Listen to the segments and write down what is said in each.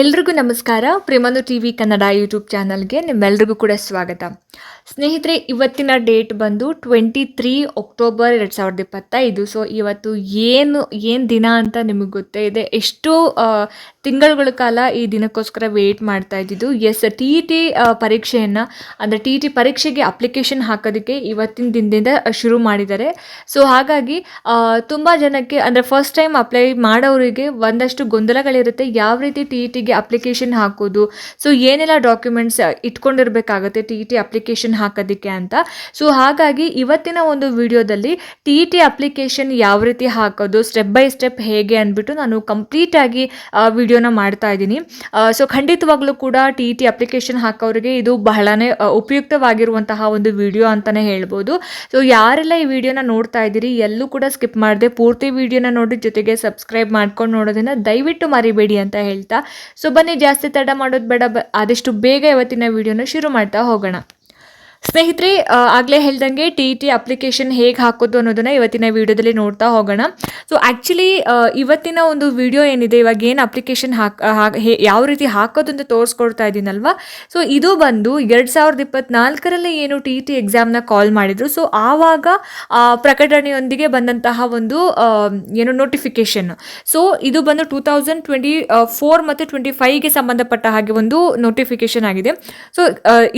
ಎಲ್ರಿಗೂ ನಮಸ್ಕಾರ. ಪ್ರೇಮನು ಟಿ ವಿ ಕನ್ನಡ ಯೂಟ್ಯೂಬ್ ಚಾನಲ್ಗೆ ನಿಮ್ಮೆಲ್ರಿಗೂ ಕೂಡ ಸ್ವಾಗತ. ಸ್ನೇಹಿತರೆ, ಇವತ್ತಿನ ಡೇಟ್ ಬಂದು ಟ್ವೆಂಟಿ ತ್ರೀ ಅಕ್ಟೋಬರ್ ಎರಡು ಸಾವಿರದ ಇಪ್ಪತ್ತೈದು. ಸೊ ಇವತ್ತು ಏನು ಏನು ದಿನ ಅಂತ ನಿಮಗೆ ಗೊತ್ತೇ ಇದೆ. ಎಷ್ಟು ತಿಂಗಳುಗಳ ಕಾಲ ಈ ದಿನಕ್ಕೋಸ್ಕರ ವೇಟ್ ಮಾಡ್ತಾ ಇದ್ದಿದ್ದು. ಎಸ್ ಟಿ ಇ ಟಿ ಪರೀಕ್ಷೆಯನ್ನು, ಅಂದರೆ ಟಿ ಟಿ ಪರೀಕ್ಷೆಗೆ ಅಪ್ಲಿಕೇಶನ್ ಹಾಕೋದಕ್ಕೆ ಇವತ್ತಿನ ದಿನದಿಂದ ಶುರು ಮಾಡಿದ್ದಾರೆ. ಸೊ ಹಾಗಾಗಿ ತುಂಬ ಜನಕ್ಕೆ, ಅಂದರೆ ಫಸ್ಟ್ ಟೈಮ್ ಅಪ್ಲೈ ಮಾಡೋರಿಗೆ ಒಂದಷ್ಟು ಗೊಂದಲಗಳಿರುತ್ತೆ. ಯಾವ ರೀತಿ ಟಿ ಇ ಅಪ್ಲಿಕೇಶನ್ ಹಾಕೋದು. ಸೊ ಏನೆಲ್ಲ ಡಾಕ್ಯುಮೆಂಟ್ಸ್ ಇಟ್ಕೊಂಡಿರ್ಬೇಕಾಗುತ್ತೆ ಟಿ ಇ ಟಿ ಅಪ್ಲಿಕೇಶನ್ ಹಾಕೋದಕ್ಕೆ ಅಂತ. ಸೊ ಹಾಗಾಗಿ ಇವತ್ತಿನ ಒಂದು ವಿಡಿಯೋದಲ್ಲಿ ಟಿ ಇ ಟಿ ಅಪ್ಲಿಕೇಶನ್ ಯಾವ ರೀತಿ ಹಾಕೋದು ಸ್ಟೆಪ್ ಬೈ ಸ್ಟೆಪ್ ಹೇಗೆ ಅಂದ್ಬಿಟ್ಟು ನಾನು ಕಂಪ್ಲೀಟಾಗಿ ವಿಡಿಯೋನ ಮಾಡ್ತಾ ಇದ್ದೀನಿ. ಸೊ ಖಂಡಿತವಾಗ್ಲೂ ಕೂಡ ಟಿ ಇ ಟಿ ಅಪ್ಲಿಕೇಶನ್ ಹಾಕೋರಿಗೆ ಇದು ಬಹಳನೇ ಉಪಯುಕ್ತವಾಗಿರುವಂತಹ ಒಂದು ವಿಡಿಯೋ ಅಂತಲೇ ಹೇಳ್ಬೋದು. ಸೊ ಯಾರೆಲ್ಲ ಈ ವಿಡಿಯೋನ ನೋಡ್ತಾ ಇದ್ದೀರಿ, ಎಲ್ಲೂ ಕೂಡ ಸ್ಕಿಪ್ ಮಾಡದೆ ಪೂರ್ತಿ ವಿಡಿಯೋನ ನೋಡಿ ಜೊತೆಗೆ ಸಬ್ಸ್ಕ್ರೈಬ್ ಮಾಡ್ಕೊಂಡು ನೋಡೋದನ್ನ ದಯವಿಟ್ಟು ಮರಿಬೇಡಿ ಅಂತ ಹೇಳ್ತಾ ಸೊ ಬನ್ನಿ ಜಾಸ್ತಿ ತಡ ಮಾಡೋದು ಬೇಡ ಆದಷ್ಟು ಬೇಗ ಇವತ್ತಿನ ವಿಡಿಯೋನ ಶುರು ಮಾಡ್ತಾ ಹೋಗೋಣ. ಸ್ನೇಹಿತರೆ ಆಗಲೇ ಹೇಳ್ದಂಗೆ ಟಿ ಟಿ ಅಪ್ಲಿಕೇಶನ್ ಹೇಗೆ ಹಾಕೋದು ಅನ್ನೋದನ್ನ ಇವತ್ತಿನ ವಿಡಿಯೋದಲ್ಲಿ ನೋಡ್ತಾ ಹೋಗೋಣ. ಸೊ ಆ್ಯಕ್ಚುಲಿ ಇವತ್ತಿನ ಒಂದು ವಿಡಿಯೋ ಏನಿದೆ, ಇವಾಗ ಏನು ಅಪ್ಲಿಕೇಶನ್ ಹಾಕ್ ಹಾಕ್- ಯಾವ ರೀತಿ ಹಾಕೋದು ಅಂತ ತೋರಿಸ್ಕೊಡ್ತಾ ಇದ್ದೀನಲ್ವ ಸೊ ಇದು ಬಂದು ಎರಡು ಸಾವಿರದ ಇಪ್ಪತ್ನಾಲ್ಕರಲ್ಲಿ ಏನು ಟಿ ಇ ಟಿ ಎಕ್ಸಾಮ್ನ ಕಾಲ್ ಮಾಡಿದ್ರು. ಸೊ ಆವಾಗ ಪ್ರಕಟಣೆಯೊಂದಿಗೆ ಬಂದಂತಹ ಒಂದು ಏನು ನೋಟಿಫಿಕೇಶನ್ ಸೊ ಇದು ಬಂದು ಟೂ ತೌಸಂಡ್ ಟ್ವೆಂಟಿ ಫೋರ್ ಮತ್ತು ಟ್ವೆಂಟಿ ಫೈವ್ಗೆ ಸಂಬಂಧಪಟ್ಟ ಹಾಗೆ ಒಂದು ನೋಟಿಫಿಕೇಶನ್ ಆಗಿದೆ. ಸೊ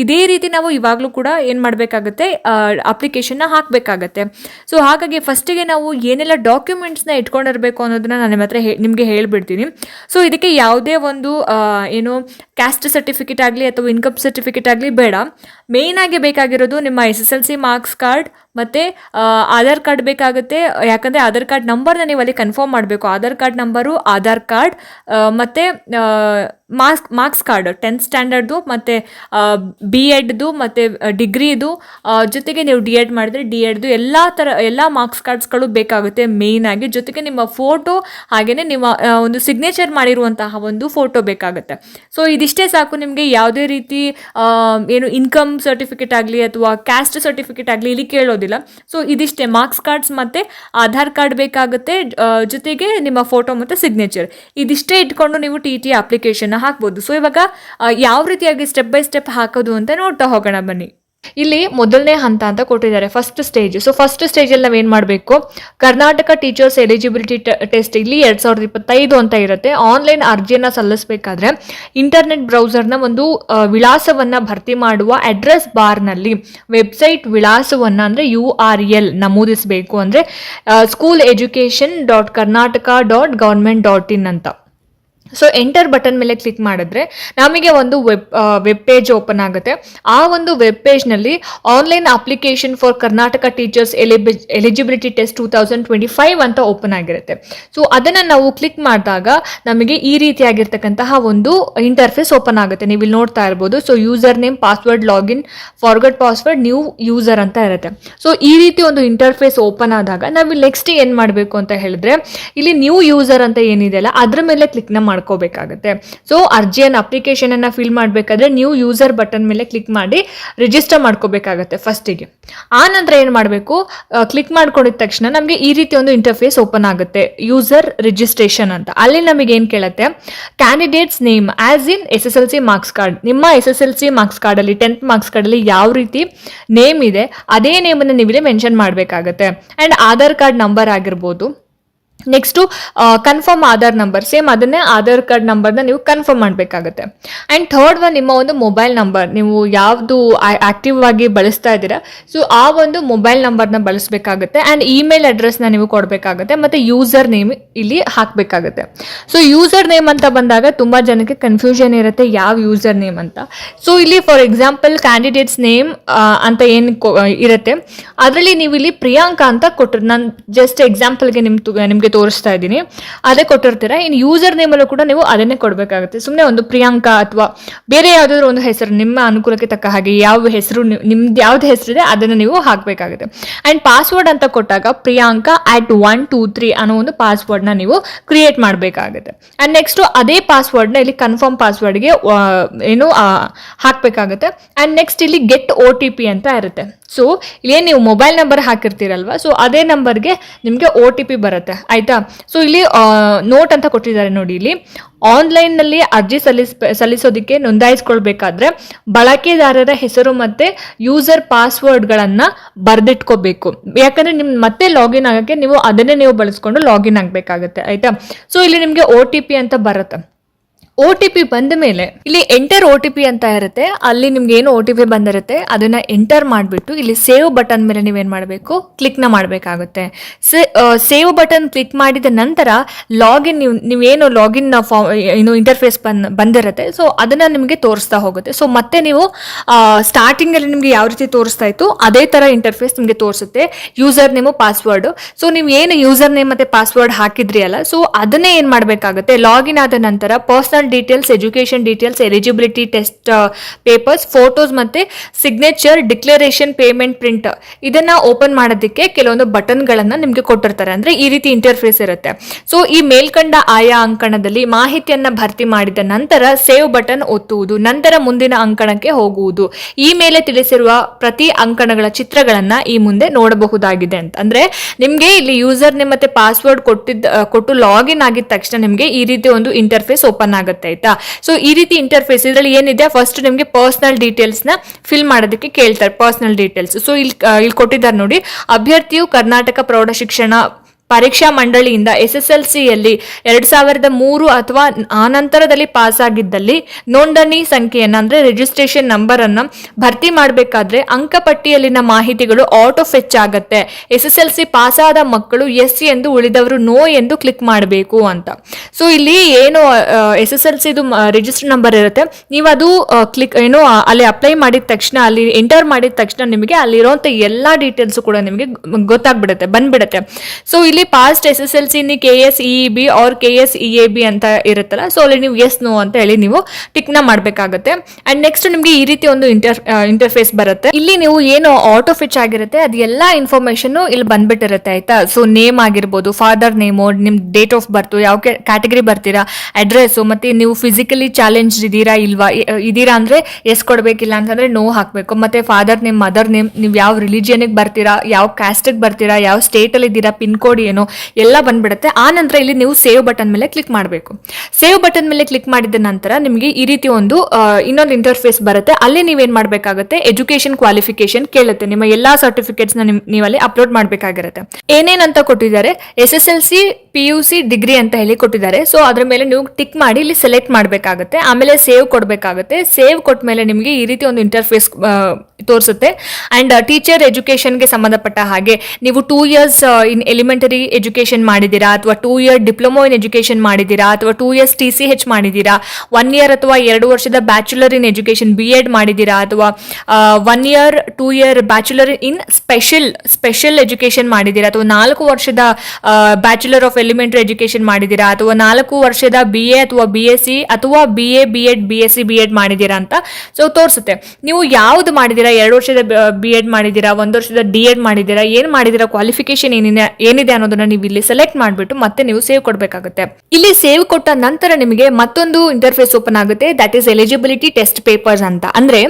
ಇದೇ ರೀತಿ ನಾವು ಇವಾಗಲೂ ಕೂಡ ಏನು ಮಾಡಬೇಕಾಗುತ್ತೆ? ಅಪ್ಲಿಕೇಶನ್ನ ಹಾಕಬೇಕಾಗತ್ತೆ. ಸೊ ಹಾಗಾಗಿ ಫಸ್ಟಿಗೆ ನಾವು ಏನೆಲ್ಲ ಡಾಕ್ಯುಮೆಂಟ್ಸ್ನ ಇಟ್ಕೊಂಡಿರಬೇಕು ಅನ್ನೋದನ್ನ ನಾನು ನಿಮ್ಮ ಹತ್ರ ನಿಮಗೆ ಹೇಳ್ಬಿಡ್ತೀನಿ. ಸೊ ಇದಕ್ಕೆ ಯಾವುದೇ ಒಂದು ಏನು ಕ್ಯಾಸ್ಟ್ ಸರ್ಟಿಫಿಕೇಟ್ ಆಗಲಿ ಅಥವಾ ಇನ್ಕಮ್ ಸರ್ಟಿಫಿಕೇಟ್ ಆಗಲಿ ಬೇಡ. ಮೇಯ್ನಾಗಿ ಬೇಕಾಗಿರೋದು ನಿಮ್ಮ S S L C marks card ಮತ್ತು ಆಧಾರ್ ಕಾರ್ಡ್ ಬೇಕಾಗುತ್ತೆ. ಯಾಕಂದರೆ ಆಧಾರ್ ಕಾರ್ಡ್ ನಂಬರ್ನ ನೀವು ಅಲ್ಲಿ ಕನ್ಫರ್ಮ್ ಮಾಡಬೇಕು. Aadhaar card number, Aadhaar card ಮತ್ತು ಮಾರ್ಕ್ಸ್ ಮಾರ್ಕ್ಸ್ ಕಾರ್ಡ್ ಟೆಂತ್ ಸ್ಟ್ಯಾಂಡರ್ಡ್ದು ಮತ್ತು ಬಿ ಎಡ್ದು ಮತ್ತು ಡಿಗ್ರಿದು ಜೊತೆಗೆ ನೀವು ಡಿ ಎಡ್ ಮಾಡಿದ್ರೆ ಡಿ ಎಡ್ದು ಎಲ್ಲ ಥರ ಎಲ್ಲ ಮಾರ್ಕ್ಸ್ ಕಾರ್ಡ್ಸ್ಗಳು ಬೇಕಾಗುತ್ತೆ ಮೇಯ್ನಾಗಿ ಜೊತೆಗೆ ನಿಮ್ಮ ಫೋಟೋ ಹಾಗೆಯೇ ನಿಮ್ಮ ಒಂದು ಸಿಗ್ನೇಚರ್ ಮಾಡಿರುವಂತಹ ಒಂದು ಫೋಟೋ ಬೇಕಾಗುತ್ತೆ. ಸೊ ಇದಿಷ್ಟೇ ಸಾಕು ನಿಮಗೆ. ಯಾವುದೇ ರೀತಿ ಏನು ಇನ್ಕಮ್ ಸರ್ಟಿಫಿಕೇಟ್ ಆಗಲಿ ಅಥವಾ ಕ್ಯಾಸ್ಟ್ ಸರ್ಟಿಫಿಕೇಟ್ ಆಗಲಿ, ಇಲ್ಲಿ ಕೇಳೋದಿಲ್ಲ. ಸೊ ಇದಿಷ್ಟೇ. ಮಾರ್ಕ್ಸ್ ಕಾರ್ಡ್ಸ್ ಮತ್ತು ಆಧಾರ್ ಕಾರ್ಡ್ ಬೇಕಾಗುತ್ತೆ ಜೊತೆಗೆ ನಿಮ್ಮ ಫೋಟೋ ಮತ್ತು ಸಿಗ್ನೇಚರ್ ಇದಿಷ್ಟೇ ಇಟ್ಕೊಂಡು ನೀವು ಟಿ ಟಿ ಅಪ್ಲಿಕೇಶನ್ ಹಾಕ್ಬೋದು. ಸೊ ಇವಾಗ ಯಾವ ರೀತಿಯಾಗಿ ಸ್ಟೆಪ್ ಬೈ ಸ್ಟೆಪ್ ಹಾಕೋದು ಅಂತ ನೋಡ್ತಾ ಹೋಗೋಣ ಬನ್ನಿ. ಇಲ್ಲಿ ಮೊದಲನೇ ಹಂತ ಅಂತ ಕೊಟ್ಟಿದ್ದಾರೆ ಫಸ್ಟ್ ಸ್ಟೇಜ್ ಸೊ ಫಸ್ಟ್ ಸ್ಟೇಜಲ್ಲಿ ನಾವೇನ್ ಮಾಡಬೇಕು? ಕರ್ನಾಟಕ ಟೀಚರ್ಸ್ ಎಲಿಜಿಬಿಲಿಟಿ ಟೆಸ್ಟ್ ಇಲ್ಲಿ ಎರಡು ಸಾವಿರದ ಇಪ್ಪತ್ತೈದು ಅಂತ ಇರುತ್ತೆ. ಆನ್ಲೈನ್ ಅರ್ಜಿಯನ್ನು ಸಲ್ಲಿಸಬೇಕಾದ್ರೆ ಇಂಟರ್ನೆಟ್ ಬ್ರೌಸರ್ನ ಒಂದು ವಿಳಾಸವನ್ನ ಭರ್ತಿ ಮಾಡುವ ಅಡ್ರೆಸ್ ಬಾರ್ನಲ್ಲಿ ವೆಬ್ಸೈಟ್ ವಿಳಾಸವನ್ನ ಅಂದರೆ ಯು ಆರ್ ಎಲ್ ನಮೂದಿಸಬೇಕು ಅಂದರೆ school education dot Karnataka dot government dot in ಅಂತ. ಸೊ ಎಂಟರ್ ಬಟನ್ ಮೇಲೆ ಕ್ಲಿಕ್ ಮಾಡಿದ್ರೆ ನಮಗೆ ಒಂದು ವೆಬ್ ವೆಬ್ ಪೇಜ್ ಓಪನ್ ಆಗುತ್ತೆ. ಆ ಒಂದು web ಪೇಜ್ನಲ್ಲಿ online application for Karnataka teachers eligibility test two thousand twenty five ಅಂತ ಓಪನ್ ಆಗಿರುತ್ತೆ. ಸೊ ಅದನ್ನು ನಾವು ಕ್ಲಿಕ್ ಮಾಡಿದಾಗ ನಮಗೆ ಈ ರೀತಿಯಾಗಿರ್ತಕ್ಕಂತಹ ಒಂದು ಇಂಟರ್ಫೇಸ್ ಓಪನ್ ಆಗುತ್ತೆ. ನೀವು ಇಲ್ಲಿ ನೋಡ್ತಾ ಇರ್ಬೋದು. So user name password login forgot password new user ಅಂತ ಇರುತ್ತೆ. ಸೊ ಈ ರೀತಿ ಒಂದು ಇಂಟರ್ಫೇಸ್ ಓಪನ್ ಆದಾಗ ನಾವು ನೆಕ್ಸ್ಟ್ ಏನು ಮಾಡಬೇಕು ಅಂತ ಹೇಳಿದ್ರೆ, ಇಲ್ಲಿ ನ್ಯೂ ಯೂಸರ್ ಅಂತ ಏನಿದೆಯಲ್ಲ ಅದರ ಮೇಲೆ ಕ್ಲಿಕ್ನ ಮಾಡ್ಕೋಬೇಕಾಗುತ್ತೆ. ಸೊ ಅರ್ಜಿಯನ್ನು ಅಪ್ಲಿಕೇಶನ್ ಅನ್ನ ಫಿಲ್ ಮಾಡಬೇಕಾದ್ರೆ ನೀವು ಯೂಸರ್ ಬಟನ್ ಮೇಲೆ ಕ್ಲಿಕ್ ಮಾಡಿ ರಿಜಿಸ್ಟರ್ ಮಾಡ್ಕೋಬೇಕಾಗತ್ತೆ ಫಸ್ಟಿಗೆ ಆ ನಂತರ ಏನು ಮಾಡಬೇಕು? ಕ್ಲಿಕ್ ಮಾಡ್ಕೊಂಡಿದ ತಕ್ಷಣ ನಮಗೆ ಈ ರೀತಿ ಒಂದು ಇಂಟರ್ಫೇಸ್ ಓಪನ್ ಆಗುತ್ತೆ. ಯೂಸರ್ ರಿಜಿಸ್ಟ್ರೇಷನ್ ಅಂತ. ಅಲ್ಲಿ ನಮಗೆ ಏನು ಕೇಳುತ್ತೆ? Candidates name as in S S L C marks card ನಿಮ್ಮ S S L C marks ಕಾರ್ಡಲ್ಲಿ ಟೆಂತ್ ಮಾರ್ಕ್ಸ್ ಕಾರ್ಡಲ್ಲಿ ಯಾವ ರೀತಿ ನೇಮ್ ಇದೆ, ಅದೇ ನೇಮನ್ನು ನೀವಿಲ್ಲಿ ಮೆನ್ಷನ್ ಮಾಡಬೇಕಾಗತ್ತೆ. ಆ್ಯಂಡ್ ಆಧಾರ್ ಕಾರ್ಡ್ ನಂಬರ್ ಆಗಿರ್ಬೋದು next confirm Aadhaar number same ಅದನ್ನೇ ಆಧಾರ್ ಕಾರ್ಡ್ ನಂಬರ್ನ ನೀವು ಕನ್ಫರ್ಮ್ ಮಾಡಬೇಕಾಗುತ್ತೆ. ಆ್ಯಂಡ್ ಥರ್ಡ್ ಒನ್ ನಿಮ್ಮ ಒಂದು ಮೊಬೈಲ್ ನಂಬರ್ ನೀವು ಯಾವುದು ಆಕ್ಟಿವ್ ಆಗಿ ಬಳಸ್ತಾ ಇದ್ದೀರಾ ಸೊ ಆ ಒಂದು ಮೊಬೈಲ್ ನಂಬರ್ನ ಬಳಸಬೇಕಾಗುತ್ತೆ. ಆ್ಯಂಡ್ ಇಮೇಲ್ ಅಡ್ರೆಸ್ನ ನೀವು ಕೊಡಬೇಕಾಗುತ್ತೆ. ಮತ್ತು ಯೂಸರ್ ನೇಮ್ ಇಲ್ಲಿ ಹಾಕಬೇಕಾಗುತ್ತೆ. ಸೊ ಯೂಸರ್ ನೇಮ್ ಅಂತ ಬಂದಾಗ ತುಂಬ ಜನಕ್ಕೆ ಕನ್ಫ್ಯೂಷನ್ ಇರುತ್ತೆ, ಯಾವ ಯೂಸರ್ ನೇಮ್ ಅಂತ. ಸೊ ಇಲ್ಲಿ ಫಾರ್ ಎಕ್ಸಾಂಪಲ್ ಕ್ಯಾಂಡಿಡೇಟ್ಸ್ ನೇಮ್ ಅಂತ ಏನು ಇರುತ್ತೆ. ಅದರಲ್ಲಿ ನೀವು ಇಲ್ಲಿ ಪ್ರಿಯಾಂಕಾ ಅಂತ ಕೊಟ್ಟರು ನಾನು ಜಸ್ಟ್ ಎಕ್ಸಾಂಪಲ್ಗೆ ನಿಮ್ಮ ನಿಮಗೆ ತೋರಿಸ್ತಾ ಇದ್ದೀನಿ. ಅದೇ ಕೊಟ್ಟಿರ್ತೀರಾ. ಇನ್ನು ಯೂಸರ್ ನೇಮಲ್ಲೂ ಕೂಡ ನೀವು ಅದನ್ನೇ ಕೊಡಬೇಕಾಗುತ್ತೆ. ಸುಮ್ಮನೆ ಒಂದು ಪ್ರಿಯಾಂಕಾ ಅಥವಾ ಬೇರೆ ಯಾವುದಾದ್ರು ಒಂದು ಹೆಸರು ನಿಮ್ಮ ಅನುಕೂಲಕ್ಕೆ ತಕ್ಕ ಹಾಗೆ ಯಾವ ಹೆಸರು ನಿಮ್ದು ಯಾವ್ದು ಹೆಸರಿದೆ ಅದನ್ನು ನೀವು ಹಾಕಬೇಕಾಗುತ್ತೆ. ಆ್ಯಂಡ್ ಪಾಸ್ವರ್ಡ್ ಅಂತ ಕೊಟ್ಟಾಗ Priyanka at one two three ಅನ್ನೋ ಒಂದು ಪಾಸ್ವರ್ಡ್ನ ನೀವು ಕ್ರಿಯೇಟ್ ಮಾಡಬೇಕಾಗುತ್ತೆ. ಆ್ಯಂಡ್ ನೆಕ್ಸ್ಟು ಅದೇ ಪಾಸ್ವರ್ಡ್ನ ಇಲ್ಲಿ ಕನ್ಫರ್ಮ್ ಪಾಸ್ವರ್ಡ್ಗೆ ಏನು ಹಾಕಬೇಕಾಗುತ್ತೆ ಹಾಕ್ಬೇಕಾಗುತ್ತೆ. ಆ್ಯಂಡ್ ನೆಕ್ಸ್ಟ್ ಇಲ್ಲಿ ಗೆಟ್ ಒ ಟಿ ಪಿ ಅಂತ ಇರುತ್ತೆ. ಸೊ ಇಲ್ಲೇ ನೀವು ಮೊಬೈಲ್ ನಂಬರ್ ಹಾಕಿರ್ತೀರಲ್ವ? ಸೊ ಅದೇ ನಂಬರ್ಗೆ ನಿಮಗೆ ಒ ಟಿ ಪಿ ಬರುತ್ತೆ. ಆಯಿತಾ? ಸೊ ಇಲ್ಲಿ ನೋಟ್ ಅಂತ ಕೊಟ್ಟಿದ್ದಾರೆ ನೋಡಿ ಇಲ್ಲಿ. ಆನ್ಲೈನ್ನಲ್ಲಿ ಅರ್ಜಿ ಸಲ್ಲಿಸ್, ಸಲ್ಲಿಸೋದಕ್ಕೆ ನೋಂದಾಯಿಸ್ಕೊಳ್ಬೇಕಾದ್ರೆ ಬಳಕೆದಾರರ ಹೆಸರು ಮತ್ತು ಯೂಸರ್ ಪಾಸ್ವರ್ಡ್ಗಳನ್ನು ಬರೆದಿಟ್ಕೋಬೇಕು. ಯಾಕಂದರೆ ನಿಮ್ಮ ಮತ್ತೆ ಲಾಗಿನ್ ಆಗೋಕ್ಕೆ ನೀವು ಅದನ್ನೇ ನೀವು ಬಳಸ್ಕೊಂಡು ಲಾಗಿನ್ ಆಗಬೇಕಾಗುತ್ತೆ. ಆಯಿತಾ? ಸೊ ಇಲ್ಲಿ ನಿಮಗೆ ಒ ಟಿ ಪಿ ಅಂತ ಬರುತ್ತೆ. ಒ ಟಿ ಪಿ ಬಂದ ಮೇಲೆ, ಇಲ್ಲಿ ಎಂಟರ್ ಒ ಟಿ ಪಿ ಅಂತ ಇರುತ್ತೆ. ಅಲ್ಲಿ ನಿಮ್ಗೆ ಏನು ಒ ಟಿ ಪಿ ಬಂದಿರುತ್ತೆ, ಅದನ್ನ ಎಂಟರ್ ಮಾಡಿಬಿಟ್ಟು ಇಲ್ಲಿ ಸೇವ್ ಬಟನ್ ಮೇಲೆ ನೀವೇನು ಮಾಡಬೇಕು? ಕ್ಲಿಕ್ನ ಮಾಡಬೇಕಾಗುತ್ತೆ. ಸೇವ್ ಬಟನ್ ಕ್ಲಿಕ್ ಮಾಡಿದ ನಂತರ ಲಾಗಿನ್ ನೀವು ನೀವೇನು ಲಾಗಿನ್ ಫಾರ್ಮ್ ಏನು ಇಂಟರ್ಫೇಸ್ ಬಂದ್, ಬಂದಿರುತ್ತೆ. ಸೊ ಅದನ್ನ ನಿಮಗೆ ತೋರಿಸ್ತಾ ಹೋಗುತ್ತೆ. ಸೊ ಮತ್ತೆ ನೀವು ಸ್ಟಾರ್ಟಿಂಗಲ್ಲಿ ನಿಮಗೆ ಯಾವ ರೀತಿ ತೋರಿಸ್ತಾ ಇತ್ತು, ಅದೇ ಥರ ಇಂಟರ್ಫೇಸ್ ನಿಮಗೆ ತೋರಿಸುತ್ತೆ. ಯೂಸರ್ ನೇಮು ಪಾಸ್ವರ್ಡು ಸೊ ನೀವು ಏನು ಯೂಸರ್ ನೇಮ್ ಮತ್ತು ಪಾಸ್ವರ್ಡ್ ಹಾಕಿದ್ರಿ ಅಲ್ಲ ಸೊ ಅದನ್ನೇ ಏನು ಮಾಡಬೇಕಾಗುತ್ತೆ? ಲಾಗಿನ್ ಆದ ನಂತರ personal details education details eligibility test papers photos ಮತ್ತು ಸಿಗ್ನೇಚರ್ ಡಿಕ್ಲರೇಷನ್ ಪೇಮೆಂಟ್ ಪ್ರಿಂಟ್ ಇದನ್ನ ಓಪನ್ ಮಾಡೋದಕ್ಕೆ ಕೆಲವೊಂದು ಬಟನ್ಗಳನ್ನು ನಿಮಗೆ ಕೊಟ್ಟಿರ್ತಾರೆ. ಅಂದರೆ ಈ ರೀತಿ ಇಂಟರ್ಫೇಸ್ ಇರುತ್ತೆ. ಸೊ ಈ ಮೇಲ್ಕಂಡ ಆಯಾ ಅಂಕಣದಲ್ಲಿ ಮಾಹಿತಿಯನ್ನ ಭರ್ತಿ ಮಾಡಿದ ನಂತರ ಸೇವ್ ಬಟನ್ ಒತ್ತುವುದು, ನಂತರ ಮುಂದಿನ ಅಂಕಣಕ್ಕೆ ಹೋಗುವುದು. ಈ ಮೇಲೆ ತಿಳಿಸಿರುವ ಪ್ರತಿ ಅಂಕಣಗಳ ಚಿತ್ರಗಳನ್ನ ಈ ಮುಂದೆ ನೋಡಬಹುದಾಗಿದೆ ಅಂತ. ಅಂದ್ರೆ ನಿಮ್ಗೆ ಇಲ್ಲಿ ಯೂಸರ್ ನೇಮ್ ಮತ್ತೆ ಪಾಸ್ವರ್ಡ್ ಕೊಟ್ಟಿದ್ದ, ಕೊಟ್ಟು ಲಾಗಿನ್ ಆಗಿದ ತಕ್ಷಣ ನಿಮ್ಗೆ ಈ ರೀತಿ ಒಂದು ಇಂಟರ್ಫೇಸ್ ಓಪನ್ ಆಗುತ್ತೆ. ಆಯ್ತಾ? ಸೊ ಈ ರೀತಿ ಇಂಟರ್ಫೇಸ್ ಇದರಲ್ಲಿ ಏನಿದೆ? ಫಸ್ಟ್ ನಿಮಗೆ ಪರ್ಸನಲ್ ಡೀಟೇಲ್ಸ್ನ ಫಿಲ್ ಮಾಡೋದಕ್ಕೆ ಕೇಳ್ತಾರೆ ಪರ್ಸನಲ್ ಡೀಟೇಲ್ಸ್ ಸೊ ಇಲ್ಲಿ ಇಲ್ಲಿ ಕೊಟ್ಟಿದ್ದಾರೆ ನೋಡಿ, ಅಭ್ಯರ್ಥಿಯು ಕರ್ನಾಟಕ ಪ್ರೌಢಶಿಕ್ಷಣ ಪರೀಕ್ಷಾ ಮಂಡಳಿಯಿಂದ ಎಸ್ ಎಸ್ ಎಲ್ ಸಿಯಲ್ಲಿ ಎರಡ್ ಸಾವಿರದ ಮೂರು ಅಥವಾ ಆನಂತರದಲ್ಲಿ ಪಾಸ್ ಆಗಿದ್ದಲ್ಲಿ ನೋಂದಣಿ ಸಂಖ್ಯೆಯನ್ನ, ಅಂದ್ರೆ ರಿಜಿಸ್ಟ್ರೇಷನ್ ನಂಬರ್ ಅನ್ನ ಭರ್ತಿ ಮಾಡಬೇಕಾದ್ರೆ ಅಂಕಪಟ್ಟಿಯಲ್ಲಿನ ಮಾಹಿತಿಗಳು ಆಟೋ ಫೆಚ್ ಆಗುತ್ತೆ. S S L C pass ಆದ ಮಕ್ಕಳು ಎಸ್ ಎಂದು ಉಳಿದವರು ನೋ ಎಂದು ಕ್ಲಿಕ್ ಮಾಡಬೇಕು ಅಂತ. ಸೊ ಇಲ್ಲಿ ಏನು ಎಸ್ ಎಸ್ ಎಲ್ ಸಿದು ರಿಜಿಸ್ಟರ್ ನಂಬರ್ ಇರುತ್ತೆ. ನೀವು ಅದು ಕ್ಲಿಕ್ ಏನು ಅಲ್ಲಿ ಅಪ್ಲೈ ಮಾಡಿದ ತಕ್ಷಣ, ಅಲ್ಲಿ ಎಂಟರ್ ಮಾಡಿದ ತಕ್ಷಣ ನಿಮಗೆ ಅಲ್ಲಿರುವಂಥ ಎಲ್ಲ ಡೀಟೇಲ್ಸ್ ಕೂಡ ನಿಮಗೆ ಗೊತ್ತಾಗ್ಬಿಡುತ್ತೆ, ಬಂದ್ಬಿಡುತ್ತೆ. ಸೊ ಇಲ್ಲಿ passed S S L C K S E B R K S E A B ಅಂತ ಇರುತ್ತಲ್ಲ ಸೊ ಅಲ್ಲಿ ನೀವು ಎಸ್ ನೋ ಅಂತ ಹೇಳಿ ನೀವು ಟಿಕ್ನ ಮಾಡಬೇಕಾಗುತ್ತೆ. ಅಂಡ್ ನೆಕ್ಸ್ಟ್ ನಿಮಗೆ ಈ ರೀತಿ ಒಂದು ಇಂಟರ್ ಇಂಟರ್ಫೇಸ್ ಬರುತ್ತೆ. ಇಲ್ಲಿ ನೀವು ಏನು ಆಟೋ ಫಿಚ್ ಆಗಿರುತ್ತೆ, ಅದು ಎಲ್ಲ ಇನ್ಫಾರ್ಮೇಶನ್ ಇಲ್ಲಿ ಬಂದ್ಬಿಟ್ಟಿರುತ್ತೆ, ಆಯ್ತಾ? ಸೊ ನೇಮ್ ಆಗಿರ್ಬೋದು ಫಾದರ್ ನೇಮು ನಿಮ್ ಡೇಟ್ ಆಫ್ ಬರ್ತ್ ಯಾವ ಕ್ಯಾಟಗರಿ ಬರ್ತೀರಾ ಅಡ್ರೆಸ್ಸು ಮತ್ತೆ ನೀವು ಫಿಸಿಕಲಿ ಚಾಲೆಂಜ್ ಇದೀರಾ ಇಲ್ವಾ ಇದೀರಾ ಅಂದ್ರೆ ಎಸ್ ಕೊಡ್ಬೇಕಿಲ್ಲ ಅಂತಂದ್ರೆ ನೋ ಹಾಕ್ಬೇಕು. ಮತ್ತೆ ಫಾದರ್ ನೇಮ್ ಮದರ್ ನೇಮ್ ನೀವು ಯಾವ ರಿಲಿಜಿಯನ್ಗೆ ಬರ್ತೀರಾ, ಯಾವ ಕ್ಯಾಸ್ಟಿಗೆ ಬರ್ತೀರಾ, ಯಾವ ಸ್ಟೇಟಲ್ಲಿ ಇದ್ದೀರಾ ಪಿನ್ ಕೋಡ್ ಏನು ಎಲ್ಲ ಬಂದ್ಬಿಡುತ್ತೆ. ಆ ನಂತರ ಇಲ್ಲಿ ನೀವು ಸೇವ್ ಬಟನ್ ಮೇಲೆ ಕ್ಲಿಕ್ ಮಾಡಬೇಕು. ಸೇವ್ ಬಟನ್ ಮೇಲೆ ಕ್ಲಿಕ್ ಮಾಡಿದ ನಂತರ ನಿಮಗೆ ಈ ರೀತಿ ಒಂದು ಇನ್ನೊಂದು ಇಂಟರ್ಫೇಸ್ ಬರುತ್ತೆ. ಅಲ್ಲಿ ನೀವೇನು ಮಾಡಬೇಕಾಗುತ್ತೆ? ಎಜುಕೇಶನ್ ಕ್ವಾಲಿಫಿಕೇಶನ್ ಕೇಳುತ್ತೆ. ನಿಮ್ಮ ಎಲ್ಲಾ ಸರ್ಟಿಫಿಕೇಟ್ಸ್ನ ನಿಮ್- ನೀವು ಅಲ್ಲಿ ಅಪ್ಲೋಡ್ ಮಾಡಬೇಕಾಗಿರುತ್ತೆ ಏನೇನಂತ ಕೊಟ್ಟಿದ್ದಾರೆ? S S L C P U C degree ಅಂತ ಹೇಳಿ ಕೊಟ್ಟಿದ್ದಾರೆ. ಸೊ ಅದ್ರ ಮೇಲೆ ನೀವು ಟಿಕ್ ಮಾಡಿ ಇಲ್ಲಿ ಸೆಲೆಕ್ಟ್ ಮಾಡಬೇಕಾಗುತ್ತೆ. ಆಮೇಲೆ ಸೇವ್ ಕೊಡಬೇಕಾಗುತ್ತೆ. ಸೇವ್ ಕೊಟ್ಟ ಮೇಲೆ ನಿಮಗೆ ಈ ರೀತಿ ಒಂದು ಇಂಟರ್ಫೇಸ್ ತೋರಿಸುತ್ತೆ. ಅಂಡ್ ಟೀಚರ್ ಎಜುಕೇಶನ್ಗೆ ಸಂಬಂಧಪಟ್ಟ ಹಾಗೆ ನೀವು two years in elementary education ಮಾಡಿದ್ದೀರಾ? ಅಥವಾ two year diploma in education ಮಾಡಿದ್ದೀರಾ? ಅಥವಾ two years T C H ಮಾಡಿದ್ದೀರಾ? ಒನ್ ಇಯರ್ ಅಥವಾ ಎರಡು ವರ್ಷದ bachelor in education B Ed ಮಾಡಿದ್ದೀರಾ? ಅಥವಾ one year two year bachelor in special special education ಮಾಡಿದ್ದೀರಾ? ಅಥವಾ ನಾಲ್ಕು ವರ್ಷದ ಬ್ಯಾಚುಲರ್ ಆಫ್ ಎಲಿಮೆಂಟರಿ ಎಜುಕೇಷನ್ ಮಾಡಿದ್ದೀರಾ? ಅಥವಾ ನಾಲ್ಕು ವರ್ಷದ ಬಿ ಎ ಅಥವಾ ಬಿ ಎಸ್ ಸಿ ಅಥವಾ B A B Ed B S C B Ed ಮಾಡಿದ್ದೀರಾ ಅಂತ ಸೊ ತೋರಿಸುತ್ತೆ. ನೀವು ಯಾವ್ದು ಮಾಡಿದ್ದೀರಾ? ಎರಡು ವರ್ಷದ ಬಿ ಎಡ್ ಮಾಡಿದ್ದೀರಾ? ಒಂದು ವರ್ಷದ ಡಿ ಎಡ್ ಮಾಡಿದ್ದೀರಾ? ಏನು ಮಾಡಿದ್ದೀರಾ? ಕ್ವಾಲಿಫಿಕೇಶನ್ ಏನಿದೆ ಏನಿದೆ ಅನ್ನೋದನ್ನ ನೀವು ಇಲ್ಲಿ ಸೆಲೆಕ್ಟ್ ಮಾಡಿಬಿಟ್ಟು ಮತ್ತೆ ನೀವು ಸೇವ್ ಕೊಡಬೇಕಾಗುತ್ತೆ. ಇಲ್ಲಿ ಸೇವ್ ಕೊಟ್ಟ ನಂತರ ನಿಮಗೆ ಮತ್ತೊಂದು ಇಂಟರ್ಫೇಸ್ ಓಪನ್ ಆಗುತ್ತೆ that is eligibility test papers ಅಂತ. ಅಂದ್ರೆ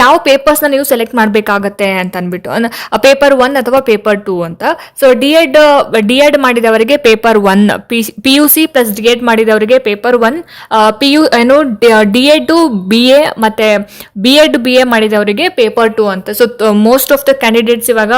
ಯಾವ ಪೇಪರ್ಸ್ನ ನೀವು ಸೆಲೆಕ್ಟ್ ಮಾಡಬೇಕಾಗತ್ತೆ ಅಂತ ಅಂದ್ಬಿಟ್ಟು ಪೇಪರ್ ಒನ್ ಅಥವಾ ಪೇಪರ್ ಟೂ ಅಂತ. So D Ed D Ed ಮಾಡಿದವರಿಗೆ paper one P U C plus D Ed ಮಾಡಿದವರಿಗೆ ಪೇಪರ್ ಒನ್ ಪಿ ಯು ಏನು ಡಿ ಎಡ್ ಬಿ ಎ ಮತ್ತೆ ಬಿ ಎಡ್ ಬಿ ಎ ಮಾಡಿದವರಿಗೆ ಪೇಪರ್ ಟೂ ಅಂತ. So most of the candidates ಇವಾಗ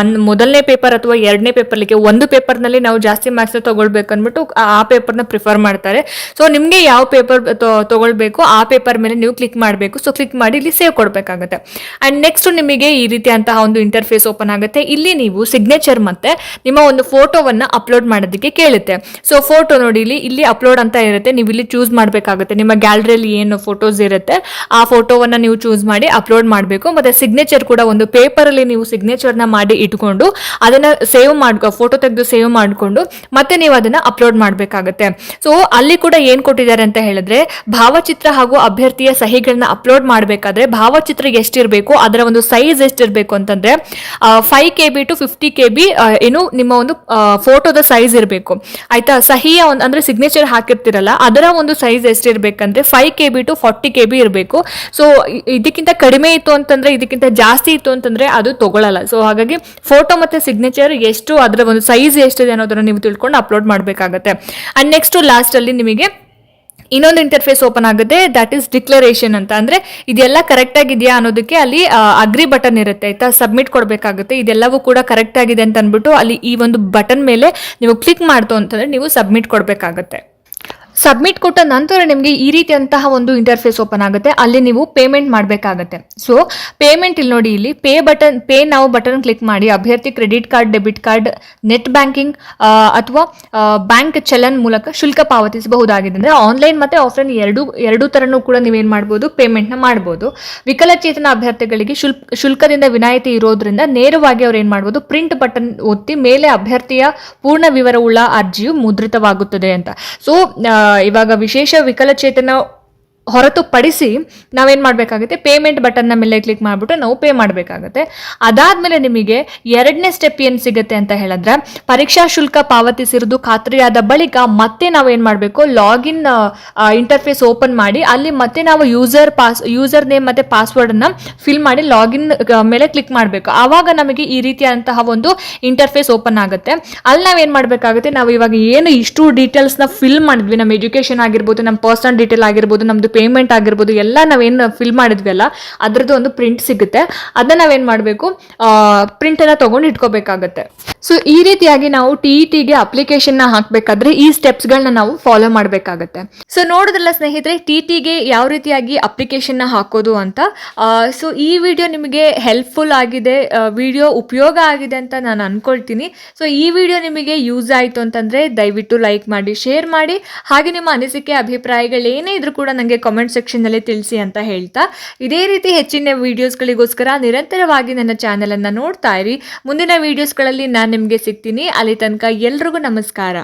one ಮೊದಲನೇ paper ಅಥವಾ ಎರಡನೇ ಪೇಪರ್ಲಿಗೆ ಒಂದು ಪೇಪರ್ನಲ್ಲಿ ನಾವು ಜಾಸ್ತಿ ಮಾರ್ಕ್ಸ್ ತಗೊಳ್ಬೇಕು ಅಂದ್ಬಿಟ್ಟು ಆ- ಪೇಪರ್ ಪೇಪರ್ನ ಪ್ರಿಫರ್ ಮಾಡ್ತಾರೆ. ಸೊ ನಿಮಗೆ ಯಾವ ಪೇಪರ್ ತಗೊಳ್ಬೇಕು, ಆ ಪೇಪರ್ ಮೇಲೆ ನೀವು ಕ್ಲಿಕ್ ಮಾಡಬೇಕು. ಸೊ ಕ್ಲಿಕ್ ಮಾಡಿ ಇಲ್ಲಿ ಸೇವ್ ಕೊಡಬೇಕಾಗುತ್ತೆ. ಅಂಡ್ ನೆಕ್ಸ್ಟ್ ನಿಮಗೆ ಈ ರೀತಿಯಂತಹ ಒಂದು ಇಂಟರ್ಫೇಸ್ ಓಪನ್ ಆಗುತ್ತೆ. ಇಲ್ಲಿ ನೀವು ಸಿಗ್ನೇಚರ್ ಮತ್ತೆ ನಿಮ್ಮ ಒಂದು ಫೋಟೋವನ್ನ ಅಪ್ಲೋಡ್ ಮಾಡೋದಕ್ಕೆ ಕೇಳುತ್ತೆ. ಸೊ ಫೋಟೋ ನೋಡಿ ಇಲ್ಲಿ ಇಲ್ಲಿ ಅಪ್ಲೋಡ್ ಅಂತ ಇರುತ್ತೆ. ನೀವು ಇಲ್ಲಿ ಚೂಸ್ ಮಾಡಬೇಕಾಗುತ್ತೆ. ನಿಮ್ಮ ಗ್ಯಾಲರಿಯಲ್ಲಿ ಏನು ಫೋಟೋಸ್ ಇರುತ್ತೆ, ಆ ಫೋಟೋವನ್ನ ನೀವು ಚೂಸ್ ಮಾಡಿ ಅಪ್ಲೋಡ್ ಮಾಡಬೇಕು. ಮತ್ತೆ ಸಿಗ್ನೇಚರ್ ಕೂಡ ಒಂದು ಪೇಪರ್ ಅಲ್ಲಿ ನೀವು ಸಿಗ್ನೇಚರ್ನ ಮಾಡಿ ಇಟ್ಕೊಂಡು ಅದನ್ನ ಸೇವ್ ಮಾಡ್ಕೊ ಫೋಟೋ ತೆಗೆದು ಸೇವ್ ಮಾಡಿಕೊಂಡು ಮತ್ತೆ ನೀವು ಅದನ್ನ ಅಪ್ಲೋಡ್ ಮಾಡಬೇಕಾಗುತ್ತೆ. ಸೊ ಅಲ್ಲಿ ಕೂಡ ಏನು ಕೊಟ್ಟಿದ್ದಾರೆ ಅಂತ ಹೇಳಿದ್ರೆ, ಭಾವಚಿತ್ರ ಹಾಗೂ ಅಭ್ಯರ್ಥಿಯ ಸಹಿಗಳನ್ನ ಅಪ್ಲೋಡ್ ಮಾಡಬೇಕಾದ್ರೆ ಭಾವಚಿತ್ರ ಎಷ್ಟಿರಬೇಕು, ಅದರ ಒಂದು ಸೈಜ್ ಎಷ್ಟಿರಬೇಕು ಅಂತಂದ್ರೆ five K B to fifty K B ಏನು ನಿಮ್ಮ ಒಂದು ಫೋಟೋದ ಸೈಜ್ ಇರಬೇಕು. ಆಯ್ತಾ? ಸಹಿಯ ಒಂದು, ಅಂದ್ರೆ ಸಿಗ್ನೇಚರ್ ಹಾಕಿರ್ತಿರಲ್ಲ, ಅದರ ಒಂದು size ಎಷ್ಟಿರಬೇಕಂದ್ರೆ five K B to forty K B ಇರಬೇಕು. ಸೊ ಇದಕ್ಕಿಂತ ಕಡಿಮೆ ಇತ್ತು ಅಂತಂದ್ರೆ, ಇದಕ್ಕಿಂತ ಜಾಸ್ತಿ ಇತ್ತು ಅಂತಂದ್ರೆ ಅದು ತಗೊಳ್ಳಲ್ಲ ಸೊ ಹಾಗಾಗಿ ಫೋಟೋ ಮತ್ತೆ ಸಿಗ್ನೇಚರ್ ಎಷ್ಟು ಅದರ ಒಂದು ಸೈಜ್ ಎಷ್ಟಿದೆ ಅನ್ನೋದನ್ನು ನೀವು ತಿಳ್ಕೊಂಡು ಅಪ್ಲೋಡ್ ಮಾಡಬೇಕಾಗತ್ತೆ. ಆ್ಯಂಡ್ ನೆಕ್ಸ್ಟು ಲಾಸ್ಟಲ್ಲಿ ನಿಮಗೆ ಇನ್ನೊಂದು ಇಂಟರ್ಫೇಸ್ ಓಪನ್ ಆಗುತ್ತೆ ದಟ್ ಈಸ್ ಡಿಕ್ಲರೇಷನ್ ಅಂತ. ಅಂದ್ರೆ ಇದೆಲ್ಲ ಕರೆಕ್ಟ್ ಆಗಿದೆಯಾ ಅನ್ನೋದಕ್ಕೆ ಅಲ್ಲಿ ಅಗ್ರಿ ಬಟನ್ ಇರುತ್ತೆ, ಆಯಿತಾ? ಸಬ್ಮಿಟ್ ಕೊಡಬೇಕಾಗುತ್ತೆ. ಇದೆಲ್ಲವೂ ಕೂಡ ಕರೆಕ್ಟ್ ಆಗಿದೆ ಅಂತ ಅಂದ್ಬಿಟ್ಟು ಅಲ್ಲಿ ಈ ಒಂದು ಬಟನ್ ಮೇಲೆ ನೀವು ಕ್ಲಿಕ್ ಮಾಡ್ತು ಅಂತಂದ್ರೆ ನೀವು ಸಬ್ಮಿಟ್ ಕೊಡಬೇಕಾಗುತ್ತೆ. ಸಬ್ಮಿಟ್ ಕೊಟ್ಟ ನಂತರ ನಿಮಗೆ ಈ ರೀತಿಯಂತಹ ಒಂದು ಇಂಟರ್ಫೇಸ್ ಓಪನ್ ಆಗುತ್ತೆ. ಅಲ್ಲಿ ನೀವು ಪೇಮೆಂಟ್ ಮಾಡಬೇಕಾಗತ್ತೆ. ಸೊ ಪೇಮೆಂಟ್ ಇಲ್ಲಿ ನೋಡಿ, ಇಲ್ಲಿ ಪೇ ಬಟನ್ ಪೇ ನಾವು ಬಟನ್ ಕ್ಲಿಕ್ ಮಾಡಿ ಅಭ್ಯರ್ಥಿ credit card debit card net banking ಅಥವಾ ಬ್ಯಾಂಕ್ ಚಲನ್ ಮೂಲಕ ಶುಲ್ಕ ಪಾವತಿಸಬಹುದಾಗಿದೆ. ಅಂದರೆ ಆನ್ಲೈನ್ ಮತ್ತು ಆಫ್ಲೈನ್ ಎರಡು, ಎರಡೂ ಥರನೂ ಕೂಡ ನೀವೇನು ಮಾಡ್ಬೋದು? ಪೇಮೆಂಟ್ನ ಮಾಡ್ಬೋದು. ವಿಕಲಚೇತನ ಅಭ್ಯರ್ಥಿಗಳಿಗೆ ಶುಲ್ಕ, ಶುಲ್ಕದಿಂದ ವಿನಾಯಿತಿ ಇರೋದ್ರಿಂದ ನೇರವಾಗಿ ಅವ್ರು ಏನು ಮಾಡ್ಬೋದು? ಪ್ರಿಂಟ್ ಬಟನ್ ಒತ್ತಿ ಮೇಲೆ ಅಭ್ಯರ್ಥಿಯ ಪೂರ್ಣ ವಿವರವುಳ್ಳ ಅರ್ಜಿಯು ಮುದ್ರಿತವಾಗುತ್ತದೆ ಅಂತ. ಸೊ ಇವಾಗ ವಿಶೇಷ ವಿಕಲಚೇತನ ಹೊರತುಪಡಿಸಿ ನಾವೇನು ಮಾಡಬೇಕಾಗುತ್ತೆ? ಪೇಮೆಂಟ್ ಬಟನ್ನ ಮೇಲೆ ಕ್ಲಿಕ್ ಮಾಡಿಬಿಟ್ಟು ನಾವು ಪೇ ಮಾಡಬೇಕಾಗುತ್ತೆ. ಅದಾದಮೇಲೆ ನಿಮಗೆ ಎರಡನೇ ಸ್ಟೆಪ್ ಏನು ಸಿಗುತ್ತೆ ಅಂತ ಹೇಳಿದ್ರೆ, ಪರೀಕ್ಷಾ ಶುಲ್ಕ ಪಾವತಿಸಿರೋದು ಖಾತ್ರಿಯಾದ ಬಳಿಕ ಮತ್ತೆ ನಾವು ಏನು ಮಾಡಬೇಕು ಲಾಗಿನ್ ಇಂಟರ್ಫೇಸ್ ಓಪನ್ ಮಾಡಿ ಅಲ್ಲಿ ಮತ್ತೆ ನಾವು ಯೂಸರ್ ಪಾಸ್ ಯೂಸರ್ ನೇಮ್ ಮತ್ತು ಪಾಸ್ವರ್ಡನ್ನು ಫಿಲ್ ಮಾಡಿ ಲಾಗಿನ್ ಮೇಲೆ ಕ್ಲಿಕ್ ಮಾಡಬೇಕು. ಆವಾಗ ನಮಗೆ ಈ ರೀತಿಯಾದಂತಹ ಒಂದು ಇಂಟರ್ಫೇಸ್ ಓಪನ್ ಆಗುತ್ತೆ. ಅಲ್ಲಿ ನಾವೇನು ಮಾಡಬೇಕಾಗುತ್ತೆ? ನಾವು ಇವಾಗ ಏನು ಇಷ್ಟು ಡೀಟೇಲ್ಸ್ನ ಫಿಲ್ ಮಾಡಿದ್ವಿ. ನಮ್ಮ ಎಜುಕೇಷನ್ ಆಗಿರ್ಬೋದು ನಮ್ಮ ಪರ್ಸನಲ್ ಡೀಟೇಲ್ ಆಗಿರ್ಬೋದು ನಮ್ಮದು ಪೇಮೆಂಟ್ ಆಗಿರ್ಬೋದು, ಎಲ್ಲ ನಾವೇನು ಫಿಲ್ ಮಾಡಿದ್ವಿ ಅಲ್ಲ ಅದರದ್ದು ಒಂದು ಪ್ರಿಂಟ್ ಸಿಗುತ್ತೆ. ಅದನ್ನ ನಾವೇನು ಮಾಡಬೇಕು? ಪ್ರಿಂಟನ್ನು ತೊಗೊಂಡು ಇಟ್ಕೋಬೇಕಾಗತ್ತೆ. ಸೊ ಈ ರೀತಿಯಾಗಿ ನಾವು ಟಿ ಇ ಟಿಗೆ ಅಪ್ಲಿಕೇಶನ್ನ ಹಾಕಬೇಕಾದ್ರೆ ಈ ಸ್ಟೆಪ್ಸ್ಗಳನ್ನ ನಾವು ಫಾಲೋ ಮಾಡಬೇಕಾಗತ್ತೆ. ಸೊ ನೋಡಿದ್ರಲ್ಲ ಸ್ನೇಹಿತರೆ ಟಿ ಟಿಗೆ ಯಾವ ರೀತಿಯಾಗಿ ಅಪ್ಲಿಕೇಶನ್ನ ಹಾಕೋದು ಅಂತ ಸೊ ಈ ವಿಡಿಯೋ ನಿಮಗೆ ಹೆಲ್ಪ್ಫುಲ್ ಆಗಿದೆ ವಿಡಿಯೋ ಉಪಯೋಗ ಆಗಿದೆ ಅಂತ ನಾನು ಅನ್ಕೊಳ್ತೀನಿ. ಸೊ ಈ ವಿಡಿಯೋ ನಿಮಗೆ ಯೂಸ್ ಆಯಿತು ಅಂತಂದರೆ ದಯವಿಟ್ಟು ಲೈಕ್ ಮಾಡಿ ಶೇರ್ ಮಾಡಿ. ಹಾಗೆ ನಿಮ್ಮ ಅನಿಸಿಕೆ ಅಭಿಪ್ರಾಯಗಳು ಏನೇ ಇದ್ರೂ ಕೂಡ ನನಗೆ ಕಾಮೆಂಟ್ ಸೆಕ್ಷನ್ನಲ್ಲಿ ತಿಳಿಸಿ ಅಂತ ಹೇಳ್ತಾ. ಇದೇ ರೀತಿ ಹೆಚ್ಚಿನ ವೀಡಿಯೋಸ್ಗಳಿಗೋಸ್ಕರ ನಿರಂತರವಾಗಿ ನನ್ನ ಚಾನಲನ್ನು ನೋಡ್ತಾ ಇರಿ. ಮುಂದಿನ ವೀಡಿಯೋಸ್ಗಳಲ್ಲಿ ನಾನು ನಿಮಗೆ ಸಿಗ್ತೀನಿ. ಅಲ್ಲಿ ತನಕ ಎಲ್ರಿಗೂ ನಮಸ್ಕಾರ.